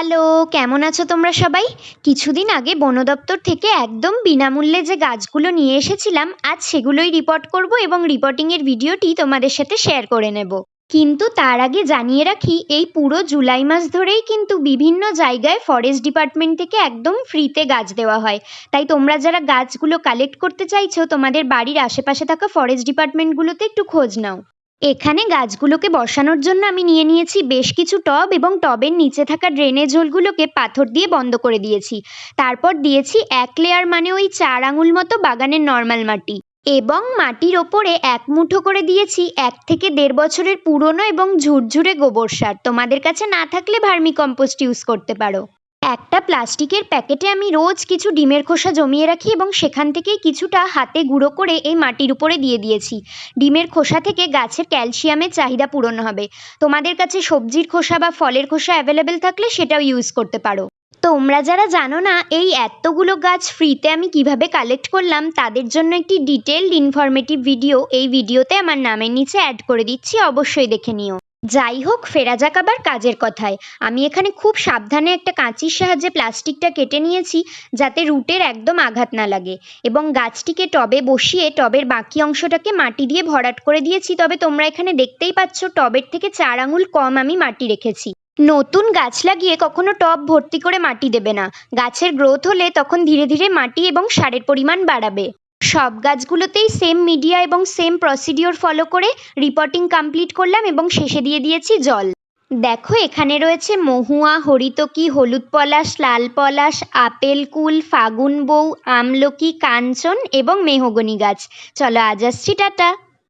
Hello, কেমন আছো তোমরা সবাই? কিছুদিন আগে বন দপ্তর থেকে একদম বিনামূল্যে যে গাছগুলো নিয়ে এসেছিলাম, আজ সেগুলোই রিপোর্ট করব এবং রিপোর্টিংয়ের ভিডিওটি তোমাদের সাথে শেয়ার করে নেব। কিন্তু তার আগে জানিয়ে রাখি, এই পুরো জুলাই মাস ধরেই কিন্তু বিভিন্ন জায়গায় ফরেস্ট ডিপার্টমেন্ট থেকে একদম ফ্রিতে গাছ দেওয়া হয়। তাই তোমরা যারা গাছগুলো কালেক্ট করতে চাইছো, তোমাদের বাড়ির আশেপাশে থাকা ফরেস্ট ডিপার্টমেন্টগুলোতে একটু খোঁজ নাও। এখানে গাছগুলোকে বসানোর জন্য আমি নিয়ে নিয়েছি বেশ কিছু টব এবং টবের নিচে থাকা ড্রেনেজ হোলগুলোকে পাথর দিয়ে বন্ধ করে দিয়েছি। তারপর দিয়েছি এক লেয়ার মানে ওই চার আঙুল মতো বাগানের নর্মাল মাটি। এবং মাটির ওপরে এক মুঠো করে দিয়েছি এক থেকে দেড় বছরের পুরনো এবং ঝুরঝুরে গোবর সার। তোমাদের কাছে না থাকলে ভার্মি কম্পোস্ট ইউজ করতে পারো। একটা প্লাস্টিকের প্যাকেটে আমি রোজ কিছু ডিমের খোসা জমিয়ে রাখি এবং সেখান থেকেই কিছুটা হাতে গুঁড়ো করে এই মাটির উপরে দিয়ে দিয়েছি। ডিমের খোসা থেকে গাছের ক্যালসিয়ামের চাহিদা পূরণ হবে। তোমাদের কাছে সবজির খোসা বা ফলের খোসা অ্যাভেলেবেল থাকলে সেটাও ইউজ করতে পারো। তোমরা যারা জানো না, এই এতগুলো গাছ ফ্রিতে আমি কীভাবে কালেক্ট করলাম, তাদের জন্য একটি ডিটেলড ইনফরমেটিভ ভিডিও এই ভিডিওতে আমার নামের নিচে অ্যাড করে দিচ্ছি, অবশ্যই দেখে নিও। যাই হোক ফেরা যাক আবার কাজের কথায়। আমি এখানে খুব সাবধানে একটা কাঁচির সাহায্যে প্লাস্টিকটা কেটে নিয়েছি, যাতে রুটের একদম আঘাত না লাগে। এবং গাছটিকে টবে বসিয়ে, টবের বাকি অংশটাকে মাটি দিয়ে ভরাট করে দিয়েছি। তবে তোমরা এখানে দেখতেই পাচ্ছ, টবের থেকে চার আঙুল কম আমি মাটি রেখেছি। নতুন গাছ লাগিয়ে কখনো টব ভর্তি করে মাটি দেবে না। গাছের গ্রোথ হলে তখন ধীরে ধীরে মাটি এবং সারের পরিমাণ বাড়াবে। সব গাছগুলোতেই সেম মিডিয়া এবং সেম প্রসিডিওর ফলো করে রিপোর্টিং কমপ্লিট করলাম এবং শেষে দিয়ে দিয়েছি জল। দেখো, এখানে রয়েছে মহুয়া, হরিতকি, হলুদ পলাশ, লাল পলাশ, আপেল কুল, ফাগুন বউ, আমলকি, কাঞ্চন এবং মেহগনি গাছ। চলো আজ আসছি, টাটা!